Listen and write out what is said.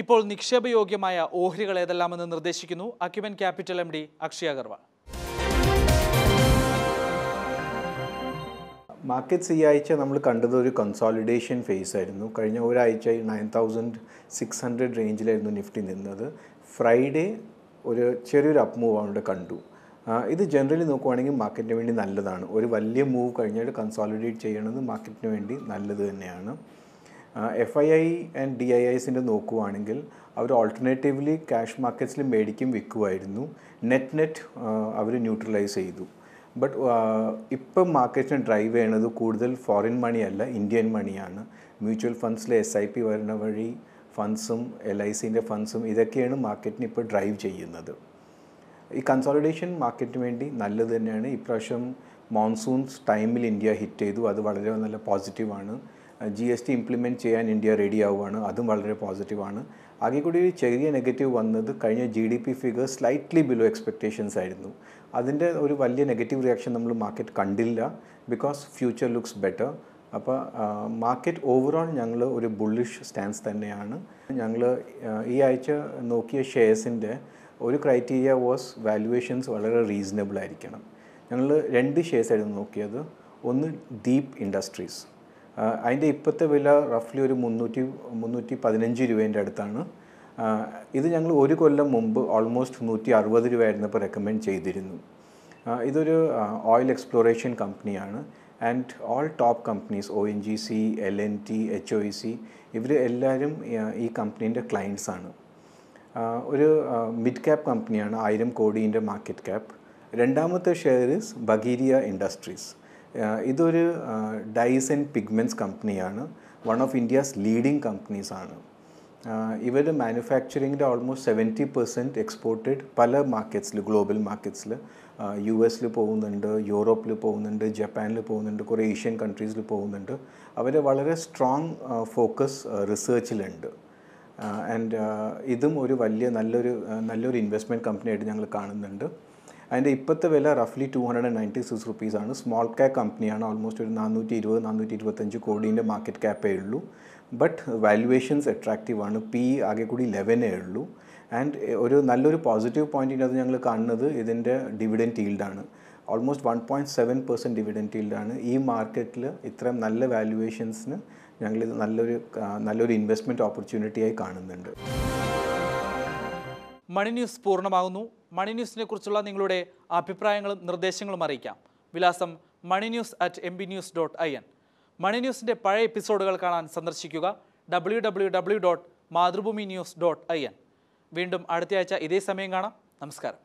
ഇപ്പോൾ നിക്ഷേപയോഗ്യമായ ഓഹരികൾ ഏതെല്ലാമെന്ന് നിർദ്ദേശിക്കുന്നു. Acumen capital M D Akshay Agarwal. Markets ഈ ആഴ്ച നമ്മൾ കണ്ടത് ഒരു കൺസോളിഡേഷൻ ഫേസ് ആയിരുന്നു. കഴിഞ്ഞ ഒരാഴ്ച നയൻ തൗസൻഡ് സിക്സ് ഹൺഡ്രഡ് റേഞ്ചിലായിരുന്നു നിഫ്റ്റി നിന്നത്. ഫ്രൈഡേ ഒരു ചെറിയൊരു അപ്പ് മൂവ് അവിടെ കണ്ടു. ഇത് ജനറലി നോക്കുവാണെങ്കിൽ മാർക്കറ്റിന് വേണ്ടി നല്ലതാണ്. ഒരു വലിയ മൂവ് കഴിഞ്ഞിട്ട് കൺസോളിഡേറ്റ് ചെയ്യണത് മാർക്കറ്റിന് വേണ്ടി നല്ലത് തന്നെയാണ്. F I I and D I ഐസിന്റെ നോക്കുവാണെങ്കിൽ അവർ ഓൾട്ടർനേറ്റീവ്ലി ക്യാഷ് മാർക്കറ്റ്സിൽ മേടിക്കും വിൽക്കുമായിരുന്നു നെറ്റ് നെറ്റ് അവർ ന്യൂട്രലൈസ് ചെയ്തു. ബട്ട് ഇപ്പം മാർക്കറ്റിനെ ഡ്രൈവ് ചെയ്യണത് കൂടുതൽ ഫോറിൻ മണി അല്ല ഇന്ത്യൻ മണിയാണ് മ്യൂച്വൽ ഫണ്ട്സിലെ എസ് ഐ പി വരുന്ന വഴി ഫണ്ട്സും എൽ ഐ സിന്റെ ഫണ്ട്സും ഇതൊക്കെയാണ് മാർക്കറ്റിനെ ഇപ്പോൾ ഡ്രൈവ് ചെയ്യുന്നത്. ഈ കൺസോളിഡേഷൻ മാർക്കറ്റിന് വേണ്ടി നല്ലത് തന്നെയാണ്. ഇപ്രാവശ്യം മോൺസൂൺസ് ടൈമിൽ ഇന്ത്യ ഹിറ്റ് ചെയ്തു. അത് വളരെ നല്ല പോസിറ്റീവാണ് ജി എസ് ടി ഇംപ്ലിമെന്റ് ചെയ്യാൻ ഇന്ത്യ റെഡി ആവുകയാണ്. അതും വളരെ പോസിറ്റീവാണ് ആകെ കൂടി ഒരു ചെറിയ നെഗറ്റീവ് വന്നത് കഴിഞ്ഞ G D P figure slightly below expectations ആയിരുന്നു. അതിന്റെ ഒരു വലിയ നെഗറ്റീവ് റിയാക്ഷൻ നമ്മൾ മാർക്കറ്റ് കണ്ടില്ല. ബിക്കോസ് ഫ്യൂച്ചർ ലുക്സ് ബെറ്റർ അപ്പോൾ മാർക്കറ്റ് ഓവറോൾ ഞങ്ങൾ ഒരു ബുള്ളിഷ് സ്റ്റാൻസ് തന്നെയാണ്. ഞങ്ങൾ ഈ ആഴ്ച നോക്കിയ ഷെയർസിന്റെ ഒരു ക്രൈറ്റീരിയ വാസ് വാല്യുവേഷൻസ് വളരെ റീസണബിൾ ആയിരിക്കണം. ഞങ്ങൾ രണ്ട് ഷെയർസ് ആയിരുന്നു നോക്കിയത്. ഒന്ന് ദീപ് ഇൻഡസ്ട്രീസ് അതിന്റെ ഇപ്പോഴത്തെ വില റഫ്ലി ഒരു മുന്നൂറ്റി മുന്നൂറ്റി പതിനഞ്ച് രൂപേന്റെ അടുത്താണ്. ഇത് ഞങ്ങൾ ഒരു കൊല്ലം മുമ്പ് ഓൾമോസ്റ്റ് നൂറ്റി അറുപത് രൂപ ആയിരുന്നപ്പോൾ റെക്കമെൻഡ് ചെയ്തിരുന്നു ഇതൊരു ഓയിൽ എക്സ്പ്ലോറേഷൻ കമ്പനിയാണ് and all top companies O N G C L N T H O E C ഇവർ എല്ലാവരും ഈ കമ്പനീന്റെ ക്ലയൻസ് ആണ്. ഒരു മിഡ് ക്യാപ്പ് കമ്പനിയാണ് ആയിരം കോടീന്റെ മാർക്കറ്റ് ക്യാപ്പ് രണ്ടാമത്തെ ഷെയർ ഇസ് ബഗീരിയ ഇൻഡസ്ട്രീസ് ഇതൊരു ഡൈസ് ആൻഡ് പിഗ്മെന്റ്സ് കമ്പനിയാണ്. One of India's leading companies ആണ്. ഇവർ മാനുഫാക്ചറിങ്ങിന്റെ ഓൾമോസ്റ്റ് സെവന്റി പെർസെന്റ് എക്സ്പോർട്ടഡ് പല മാർക്കറ്റ്സിൽ ഗ്ലോബൽ മാർക്കറ്റ്സിൽ യു എസിൽ പോകുന്നുണ്ട് യൂറോപ്പിൽ പോകുന്നുണ്ട് ജപ്പാനിൽ പോകുന്നുണ്ട് കുറേ ഏഷ്യൻ കൺട്രീസിൽ പോകുന്നുണ്ട്. അവർ വളരെ സ്ട്രോങ് ഫോക്കസ് റിസർച്ചിലുണ്ട് ആൻഡ് ഇതും ഒരു വലിയ നല്ലൊരു നല്ലൊരു ഇൻവെസ്റ്റ്മെന്റ് കമ്പനിയായിട്ട് ഞങ്ങൾ കാണുന്നുണ്ട്. അതിന്റെ ഇപ്പോഴത്തെ വില റഫ്ലി ടു ഹൺഡ്രഡ് നയന്റി സിക്സ് റുപ്പീസാണ് സ്മോൾ ക്യാപ് കമ്പനിയാണ് ഓൾമോസ്റ്റ് ഒരു നാനൂറ്റി ഇരുപത് നാനൂറ്റി ഇരുപത്തഞ്ച് കോടീന്റെ മാർക്കറ്റ് ക്യാപ്പേ ഉള്ളൂ. ബട്ട് വാല്യുവേഷൻസ് അട്രാക്റ്റീവ് ആണ്. പി ആകെ കൂടി ലെവനേ ഉള്ളൂ. ആൻഡ് ഒരു നല്ലൊരു പോസിറ്റീവ് പോയിന്റിന്റെ അത് ഞങ്ങൾ കാണുന്നത് ഇതിന്റെ dividend ഈൽഡാണ് almost one point seven percent dividend ഈൽഡാണ് ഈ മാർക്കറ്റിൽ ഇത്രയും നല്ല വാല്യുവേഷൻസിന് ഞങ്ങളിത് നല്ലൊരു നല്ലൊരു ഇൻവെസ്റ്റ്മെന്റ് ഓപ്പർച്യൂണിറ്റിയായി കാണുന്നുണ്ട്. മണി ന്യൂസ് പൂർണമാകുന്നു. മണി ന്യൂസിനെ കുറിച്ചുള്ള നിങ്ങളുടെ അഭിപ്രായങ്ങളും നിർദ്ദേശങ്ങളും അറിയിക്കാം. വിലാസം money news at M B news dot I N. Money ന്യൂസിന്റെ പഴയ എപ്പിസോഡുകൾ കാണാൻ സന്ദർശിക്കുക. W W W dot Mathrubhumi news dot I N. വീണ്ടും അടുത്തയാഴ്ച ഇതേ സമയം കാണാം. നമസ്കാരം.